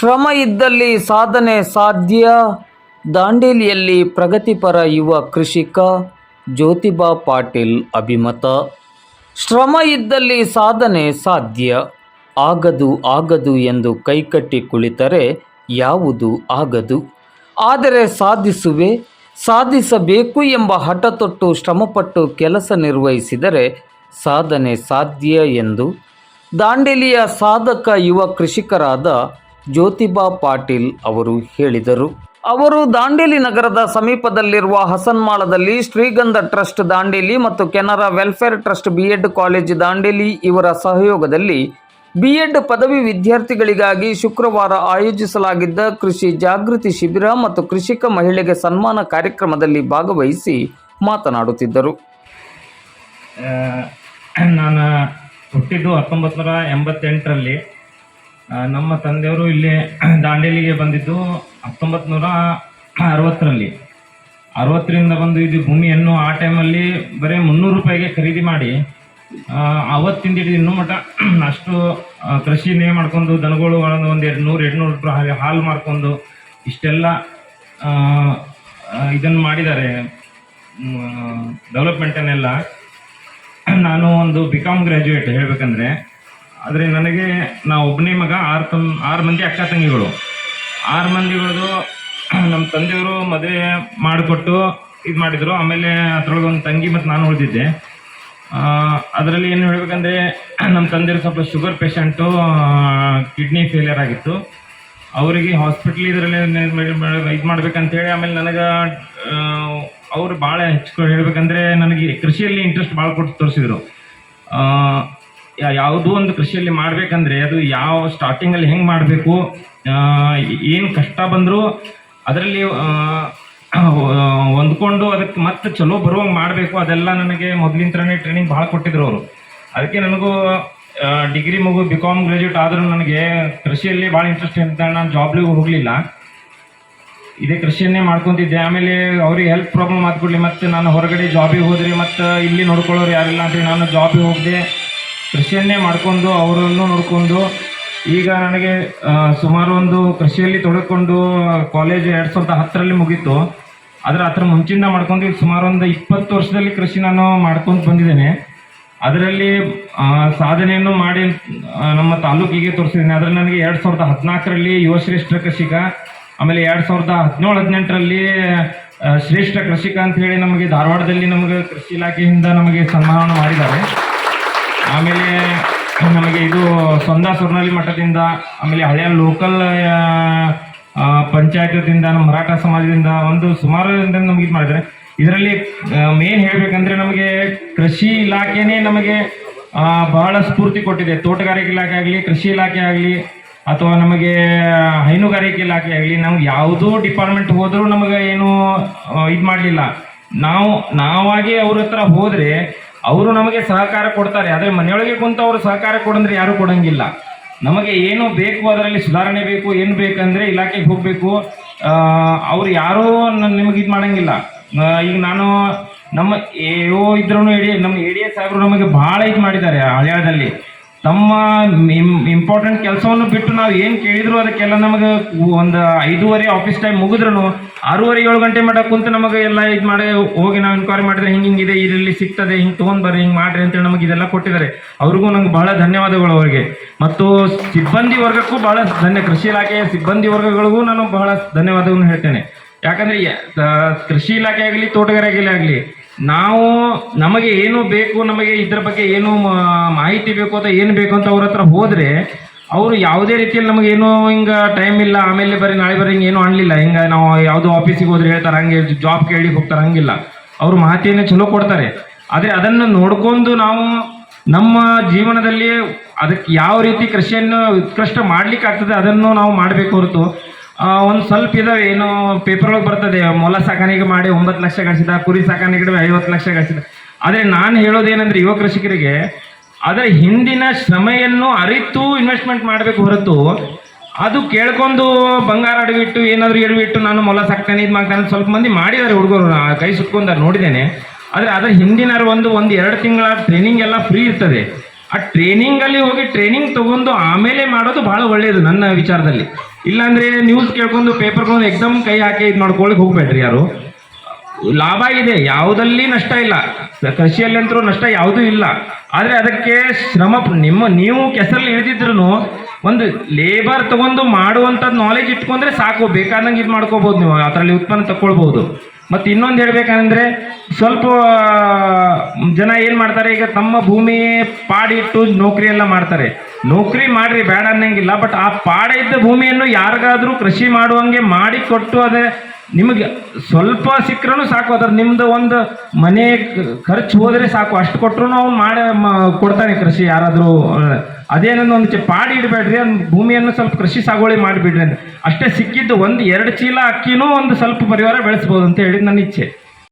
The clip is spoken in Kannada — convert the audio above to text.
ಶ್ರಮ ಇದ್ದಲ್ಲಿ ಸಾಧನೆ ಸಾಧ್ಯ. ದಾಂಡೇಲಿಯಲ್ಲಿ ಪ್ರಗತಿಪರ ಯುವ ಕೃಷಿಕ ಜ್ಯೋತಿಬಾ ಪಾಟೀಲ್ ಅಭಿಮತ. ಶ್ರಮ ಇದ್ದಲ್ಲಿ ಸಾಧನೆ ಸಾಧ್ಯ. ಆಗದು ಆಗದು ಎಂದು ಕೈಕಟ್ಟಿ ಕುಳಿತರೆ ಯಾವುದು ಆಗದು? ಆದರೆ ಸಾಧಿಸುವೆ, ಸಾಧಿಸಬೇಕು ಎಂಬ ಹಠ ತೊಟ್ಟು ಶ್ರಮಪಟ್ಟು ಕೆಲಸ ನಿರ್ವಹಿಸಿದರೆ ಸಾಧನೆ ಸಾಧ್ಯ ಎಂದು. ದಾಂಡೇಲಿಯ ಸಾಧಕ ಯುವ ಕೃಷಿಕರಾದ ಜ್ಯೋತಿಬಾ ಪಾಟೀಲ್ ಅವರು ಹೇಳಿದರು. ಅವರು ದಾಂಡೇಲಿ ನಗರದ ಸಮೀಪದಲ್ಲಿರುವ ಹಸನ್ಮಾಳದಲ್ಲಿ ಶ್ರೀಗಂಧ ಟ್ರಸ್ಟ್ ದಾಂಡೇಲಿ ಮತ್ತು Canara welfare trust B Ed college Dandeli ಇವರ ಸಹಯೋಗದಲ್ಲಿ ಬಿಎಡ್ ಪದವಿ ವಿದ್ಯಾರ್ಥಿಗಳಿಗಾಗಿ ಶುಕ್ರವಾರ ಆಯೋಜಿಸಲಾಗಿದ್ದ ಕೃಷಿ ಜಾಗೃತಿ ಶಿಬಿರ ಮತ್ತು ಕೃಷಿಕ ಮಹಿಳೆಗೆ ಸನ್ಮಾನ ಕಾರ್ಯಕ್ರಮದಲ್ಲಿ ಭಾಗವಹಿಸಿ ಮಾತನಾಡುತ್ತಿದ್ದರು. ನಾನು ಹುಟ್ಟಿದ್ದು ಹತ್ತೊಂಬತ್ತು ನೂರ ಎಂಬತ್ತೆಂಟರಲ್ಲಿ ನಮ್ಮ ತಂದೆಯವರು ಇಲ್ಲಿ ದಾಂಡೇಲಿಗೆ ಬಂದಿದ್ದು ಹತ್ತೊಂಬತ್ತು ನೂರ ಅರವತ್ತರಲ್ಲಿ. ಅರವತ್ತರಿಂದ ಬಂದು ಇದು ಭೂಮಿಯನ್ನು ಆ ಟೈಮಲ್ಲಿ ಬರೀ ಮುನ್ನೂರು ರೂಪಾಯಿಗೆ ಖರೀದಿ ಮಾಡಿ ಅವತ್ತಿಂದ ಹಿಡಿದು ಇನ್ನೂ ಮಟ್ಟ ಅಷ್ಟು ಕೃಷಿನೇ ಮಾಡ್ಕೊಂಡು ದನಗಳು ಒಂದು ಎರಡು ನೂರು ಎರಡು ನೂರು ರೂಪಾಯಿ ಹಾಲು ಮಾಡ್ಕೊಂಡು ಇಷ್ಟೆಲ್ಲ ಇದನ್ನು ಮಾಡಿದ್ದಾರೆ. ಡೆವಲಪ್ಮೆಂಟನ್ನೆಲ್ಲ ನಾನು ಒಂದು ಬಿ ಕಾಮ್ ಗ್ರ್ಯಾಜುಯೇಟ್ ಹೇಳ್ಬೇಕಂದ್ರೆ ಆದರೆ ನನಗೆ ನಾ ಒಬ್ಬನೇ ಮಗ, ಆರು ತಮ್ ಆರು ಮಂದಿ ಅಕ್ಕ ತಂಗಿಗಳು. ಆರು ಮಂದಿಗಳದು ನಮ್ಮ ತಂದೆಯವರು ಮದುವೆ ಮಾಡಿಕೊಟ್ಟು ಇದು ಮಾಡಿದರು. ಆಮೇಲೆ ಅದರೊಳಗೆ ಒಂದು ತಂಗಿ ಮತ್ತು ನಾನು ಉಳಿದಿದ್ದೆ. ಅದರಲ್ಲಿ ಏನು ಹೇಳ್ಬೇಕಂದ್ರೆ ನಮ್ಮ ತಂದೆಯವರು ಸ್ವಲ್ಪ ಶುಗರ್ ಪೇಷಂಟು ಕಿಡ್ನಿ ಫೇಲಿಯರ್ ಆಗಿತ್ತು. ಅವರಿಗೆ ಹಾಸ್ಪಿಟ್ಲ್ ಇದರಲ್ಲಿ ಇದು ಮಾಡ್ಬೇಕಂತೇಳಿ ಆಮೇಲೆ ನನಗೆ ಅವರು ಭಾಳ ಹೆಚ್ಚು ಹೇಳಬೇಕಂದ್ರೆ ನನಗೆ ಕೃಷಿಯಲ್ಲಿ ಇಂಟ್ರೆಸ್ಟ್ ಭಾಳ ಕೊಟ್ಟು ತೋರಿಸಿದ್ರು. ಯಾವುದೋ ಒಂದು ಕೃಷಿಯಲ್ಲಿ ಮಾಡಬೇಕಂದ್ರೆ ಅದು ಯಾವ ಸ್ಟಾರ್ಟಿಂಗಲ್ಲಿ ಹೆಂಗೆ ಮಾಡಬೇಕು ಏನು ಕಷ್ಟ ಬಂದರೂ ಅದರಲ್ಲಿ ಹೊಂದ್ಕೊಂಡು ಅದಕ್ಕೆ ಮತ್ತೆ ಚಲೋ ಬರುವಂಗೆ ಮಾಡಬೇಕು. ಅದೆಲ್ಲ ನನಗೆ ಮೊದಲಿಂತ್ರನೇ ಟ್ರೈನಿಂಗ್ ಭಾಳ ಕೊಟ್ಟಿದ್ರು ಅವರು. ಅದಕ್ಕೆ ನನಗೂ ಡಿಗ್ರಿ ಮಗು ಬಿ ಕಾಮ್ ಗ್ರಾಜ್ಯುಯೇಟ್ ಆದರೂ ನನಗೆ ಕೃಷಿಯಲ್ಲಿ ಭಾಳ ಇಂಟ್ರೆಸ್ಟ್ ಅಂತ ನಾನು ಜಾಬ್ಲಿಗೂ ಹೋಗಲಿಲ್ಲ. ಇದೇ ಕೃಷಿಯನ್ನೇ ಮಾಡ್ಕೊಂತಿದ್ದೆ. ಆಮೇಲೆ ಅವ್ರಿಗೆ ಹೆಲ್ತ್ ಪ್ರಾಬ್ಲಮ್ ಆದ್ಕೊಳ್ಳಿ ಮತ್ತೆ ನಾನು ಹೊರಗಡೆ ಜಾಬಿಗೆ ಹೋದ್ರಿ ಮತ್ತು ಇಲ್ಲಿ ನೋಡ್ಕೊಳ್ಳೋರು ಯಾರಿಲ್ಲ ಅಂತೇಳಿ ನಾನು ಜಾಬಿಗೆ ಹೋಗದೆ. ಕೃಷಿಯನ್ನೇ ಮಾಡ್ಕೊಂಡು ಅವರನ್ನು ನೋಡಿಕೊಂಡು ಈಗ ನನಗೆ ಸುಮಾರು ಒಂದು ಕೃಷಿಯಲ್ಲಿ ತೊಡಕೊಂಡು ಕಾಲೇಜ್ ಎರಡು ಸಾವಿರದ ಹತ್ತರಲ್ಲಿ ಮುಗೀತು. ಅದರ ಹತ್ರ ಮುಂಚಿಂದ ಮಾಡ್ಕೊಂಡು ಈಗ ಸುಮಾರು ಒಂದು ಇಪ್ಪತ್ತು ವರ್ಷದಲ್ಲಿ ಕೃಷಿ ನಾನು ಮಾಡ್ಕೊಂಡು ಬಂದಿದ್ದೇನೆ. ಅದರಲ್ಲಿ ಸಾಧನೆಯನ್ನು ಮಾಡಿ ನಮ್ಮ ತಾಲೂಕಿಗೆ ತೋರಿಸಿದ್ದೀನಿ. ಅದರಲ್ಲಿ ನನಗೆ ಎರಡು ಸಾವಿರದ ಹದಿನಾಲ್ಕರಲ್ಲಿ ಯುವ ಶ್ರೇಷ್ಠ ಕೃಷಿಕ, ಆಮೇಲೆ ಎರಡು ಸಾವಿರದ ಹದಿನೇಳು, ಹದಿನೆಂಟರಲ್ಲಿ ಶ್ರೇಷ್ಠ ಕೃಷಿಕ ಅಂತ ಹೇಳಿ ನಮಗೆ ಧಾರವಾಡದಲ್ಲಿ ನಮಗೆ ಕೃಷಿ ಇಲಾಖೆಯಿಂದ ನಮಗೆ ಸನ್ಮಾನ ಮಾಡಿದ್ದಾರೆ. ಆಮೇಲೆ ನಮಗೆ ಇದು ಸ್ವಂದ ಸ್ವರ್ಣಲಿ ಮಠದಿಂದ, ಆಮೇಲೆ ಹಳೆಯ ಲೋಕಲ್ ಪಂಚಾಯತದಿಂದ, ನಮ್ಮ ಮರಾಠ ಸಮಾಜದಿಂದ ಒಂದು ಸುಮಾರು ನಮಗೆ ಇದು ಮಾಡಿದ್ದಾರೆ. ಇದರಲ್ಲಿ ಮೇನ್ ಹೇಳಬೇಕಂದ್ರೆ ನಮಗೆ ಕೃಷಿ ಇಲಾಖೆನೇ ನಮಗೆ ಬಹಳ ಸ್ಫೂರ್ತಿ ಕೊಟ್ಟಿದೆ. ತೋಟಗಾರಿಕೆ ಇಲಾಖೆ ಆಗಲಿ, ಕೃಷಿ ಇಲಾಖೆ ಆಗಲಿ, ಅಥವಾ ನಮಗೆ ಹೈನುಗಾರಿಕೆ ಇಲಾಖೆ ಆಗಲಿ ನಾವು ಯಾವುದೋ ಡಿಪಾರ್ಟ್ಮೆಂಟ್ ಹೋದರೂ ನಮಗೆ ಏನು ಇದು ಮಾಡಲಿಲ್ಲ. ನಾವು, ನಾವಾಗಿ ಅವ್ರ ಹತ್ರ ಹೋದರೆ ಅವರು ನಮಗೆ ಸಹಕಾರ ಕೊಡ್ತಾರೆ, ಆದರೆ ಮನೆಯೊಳಗೆ ಕುಂತು ಅವರು ಸಹಕಾರ ಕೊಡಂದ್ರೆ ಯಾರು ಕೊಡಂಗಿಲ್ಲ. ನಮಗೆ ಏನು ಬೇಕು, ಅದರಲ್ಲಿ ಸುಧಾರಣೆ ಬೇಕು, ಏನು ಬೇಕಂದ್ರೆ ಇಲಾಖೆಗೆ ಹೋಗಬೇಕು. ಅವ್ರು ಯಾರೂ ನಿಮಗೆ ಇದು ಮಾಡಂಗಿಲ್ಲ. ಈಗ ನಾನು ನಮ್ಮ ಏ ಇದ್ರೂ ಎಡಿ ನಮ್ಮ ಎ ಡಿ ಎಸ್ ಸಾಹೇಬರು ನಮಗೆ ಭಾಳ ಇದು ಮಾಡಿದ್ದಾರೆ, ಹಳ್ಯಾಳದಲ್ಲಿ. ತಮ್ಮ ಇಂಪಾರ್ಟೆಂಟ್ ಕೆಲಸವನ್ನು ಬಿಟ್ಟು ನಾವು ಏನು ಕೇಳಿದ್ರು ಅದಕ್ಕೆಲ್ಲ ನಮಗೆ ಒಂದು ಐದೂವರೆ ಆಫೀಸ್ ಟೈಮ್ ಮುಗಿದ್ರು ಆರೂವರೆ, ಏಳು ಗಂಟೆ ಮಟ್ಟ ಕುಂತು ನಮಗೆ ಎಲ್ಲ ಇದು ಮಾಡಿ ಹೋಗಿ ನಾವು ಇನ್ಕ್ವೈರಿ ಮಾಡಿದ್ರೆ ಹಿಂಗೆ ಹಿಂಗಿದೆ, ಇದರಲ್ಲಿ ಸಿಗ್ತದೆ, ಹಿಂಗೆ ತೊಗೊಂಡ್ಬರ್ರಿ ಹಿಂಗೆ ಮಾಡ್ರಿ ಅಂತೇಳಿ ನಮಗೆ ಇದೆಲ್ಲ ಕೊಟ್ಟಿದ್ದಾರೆ. ಅವ್ರಿಗೂ ನಂಗೆ ಬಹಳ ಧನ್ಯವಾದಗಳು ಅವರಿಗೆ. ಮತ್ತು ಸಿಬ್ಬಂದಿ ವರ್ಗಕ್ಕೂ ಬಹಳ ಧನ್ಯ, ಕೃಷಿ ಇಲಾಖೆಯ ಸಿಬ್ಬಂದಿ ವರ್ಗಗಳಿಗೂ ನಾನು ಬಹಳ ಧನ್ಯವಾದಗಳನ್ನು ಹೇಳ್ತೇನೆ. ಯಾಕಂದ್ರೆ ಕೃಷಿ ಇಲಾಖೆ ಆಗಲಿ, ತೋಟಗಾರಿಕೆ ಆಗಲಿ ನಾವು ನಮಗೆ ಏನು ಬೇಕು, ನಮಗೆ ಇದ್ರ ಬಗ್ಗೆ ಏನು ಮಾಹಿತಿ ಬೇಕು ಅಥವಾ ಏನು ಬೇಕು ಅಂತ ಅವ್ರ ಹತ್ರ ಹೋದ್ರೆ, ಅವರು ಯಾವುದೇ ರೀತಿಯಲ್ಲಿ ನಮಗೆ ಏನು ಹಿಂಗ ಟೈಮ್ ಇಲ್ಲ, ಆಮೇಲೆ ಬರೀ ನಾಳೆ ಬರೀ ಹಿಂಗೆ ಏನೂ ಅನ್ಲಿಲ್ಲ, ಹಿಂಗ ನಾವು ಯಾವುದೋ ಆಫೀಸಿಗೆ ಹೋದ್ರೆ ಹೇಳ್ತಾರೆ, ಹಂಗೆ ಜಾಬ್ ಕೇಳಿ ಹೋಗ್ತಾರೆ, ಹಂಗಿಲ್ಲ. ಅವರು ಮಾಹಿತಿಯನ್ನು ಚಲೋ ಕೊಡ್ತಾರೆ. ಆದರೆ ಅದನ್ನು ನೋಡ್ಕೊಂಡು ನಾವು ನಮ್ಮ ಜೀವನದಲ್ಲಿ ಅದಕ್ಕೆ ಯಾವ ರೀತಿ ಕೃಷಿಯನ್ನು ಉತ್ಕೃಷ್ಟ ಮಾಡ್ಲಿಕ್ಕೆ ಆಗ್ತದೆ ಅದನ್ನು ನಾವು ಮಾಡಬೇಕು ಹೊರತು ಒಂದು ಸ್ವಲ್ಪ ಇದಾವೆ ಏನು ಪೇಪರ್ ಒಳಗೆ ಬರ್ತದೆ. ಮೊಲ ಸಾಕಾಣಿಕೆ ಮಾಡಿ ಒಂಬತ್ತು ಲಕ್ಷ ಗಳಿಸಿದ ಕುರಿ ಸಾಕಾಣಿಕೆ ಐವತ್ತು ಲಕ್ಷ ಗಳಿಸಿದ ಆದರೆ ನಾನು ಹೇಳೋದೇನೆಂದ್ರೆ ಯುವ ಕೃಷಿಕರಿಗೆ ಅದರ ಹಿಂದಿನ ಶ್ರಮೆಯನ್ನು ಅರಿತು ಇನ್ವೆಸ್ಟ್ಮೆಂಟ್ ಮಾಡಬೇಕು ಹೊರತು ಅದು ಕೇಳ್ಕೊಂಡು ಬಂಗಾರ ಅಡವಿಟ್ಟು ಏನಾದರೂ ಎಡವಿಟ್ಟು ನಾನು ಮೊಲ ಸಾಕ್ತೇನೆ, ಇದು ಮಾಡ್ತಾನೆ ಸ್ವಲ್ಪ ಮಂದಿ ಮಾಡಿದ್ದಾರೆ ಹುಡುಗರು. ಕೈ ಸುಟ್ಕೊಂಡಾರೆ ನೋಡಿದ್ದೇನೆ. ಆದರೆ ಅದರ ಹಿಂದಿನ ಒಂದು ಒಂದು ಎರಡು ತಿಂಗಳ ಟ್ರೈನಿಂಗ್ ಎಲ್ಲ ಫ್ರೀ ಇರ್ತದೆ. ಆ ಟ್ರೈನಿಂಗಲ್ಲಿ ಹೋಗಿ ಟ್ರೈನಿಂಗ್ ತಗೊಂಡು ಆಮೇಲೆ ಮಾಡೋದು ಭಾಳ ಒಳ್ಳೆಯದು ನನ್ನ ವಿಚಾರದಲ್ಲಿ. ಇಲ್ಲಾಂದ್ರೆ ನ್ಯೂಸ್ ಕೇಳ್ಕೊಂಡು ಪೇಪರ್ ಎಕ್ಸಾಮ್ ಕೈ ಹಾಕಿ ಇದು ಮಾಡ್ಕೊಳಕ್ ಹೋಗ್ಬೇಡ್ರಿ ಯಾರು. ಲಾಭ ಇದೆ ಯಾವುದಲ್ಲಿ ನಷ್ಟ ಇಲ್ಲ. ಕೃಷಿಯಲ್ಲಿ ಕೃಷಿಯಲ್ಲಂತರೂ ನಷ್ಟ ಯಾವುದೂ ಇಲ್ಲ. ಆದರೆ ಅದಕ್ಕೆ ಶ್ರಮ ನಿಮ್ಮ, ನೀವು ಕೆಸರಲ್ಲಿ ಇಳಿದಿದ್ರು ಒಂದು ಲೇಬರ್ ತಗೊಂಡು ಮಾಡುವಂಥದ್ದು ನಾಲೆಜ್ ಇಟ್ಕೊಂಡ್ರೆ ಸಾಕು, ಬೇಕಾದಂಗೆ ಇದು ಮಾಡ್ಕೋಬಹುದು ನೀವು, ಅದರಲ್ಲಿ ಉತ್ಪನ್ನ ತಗೊಳ್ಬೋದು ಮತ್ತು ಇನ್ನೊಂದು ಹೇಳ್ಬೇಕಂದ್ರೆ ಸ್ವಲ್ಪ ಜನ ಏನು ಮಾಡ್ತಾರೆ, ಈಗ ತಮ್ಮ ಭೂಮಿ ಪಾಡಿಟ್ಟು ನೌಕರಿ ಎಲ್ಲ ಮಾಡ್ತಾರೆ. ನೌಕರಿ ಮಾಡ್ರಿ, ಬೇಡ ಅನ್ನಂಗಿಲ್ಲ, ಬಟ್ ಆ ಪಾಡ ಇದ್ದ ಭೂಮಿಯನ್ನು ಯಾರಿಗಾದ್ರೂ ಕೃಷಿ ಮಾಡುವಂಗೆ ಮಾಡಿ ಕೊಟ್ಟು ಅದೇ ನಿಮಗೆ ಸ್ವಲ್ಪ ಸಿಕ್ಕರೂ ಸಾಕು, ಅದ್ರ ನಿಮ್ದು ಒಂದು ಮನೆ ಖರ್ಚು ಹೋದರೆ ಸಾಕು, ಅಷ್ಟು ಕೊಟ್ಟರು ಅವ್ನು ಮಾಡಿ ಕೊಡ್ತಾನೆ ಕೃಷಿ ಯಾರಾದರೂ ಅದೇನೊಂದು ಒಂದು ಪಾಡಿ ಇಡಬೇಡ್ರಿ ಭೂಮಿಯನ್ನು ಸ್ವಲ್ಪ ಕೃಷಿ ಸಾಗುವಳಿ ಮಾಡಿಬಿಡ್ರಿ ಅಂತ. ಅಷ್ಟೇ ಸಿಕ್ಕಿದ್ದು ಒಂದು ಎರಡು ಚೀಲ ಅಕ್ಕಿನೂ ಒಂದು ಸ್ವಲ್ಪ ಪರಿವಾರ ಬೆಳೆಸ್ಬೋದು ಅಂತ ক্রেডিট নিচ্ছে?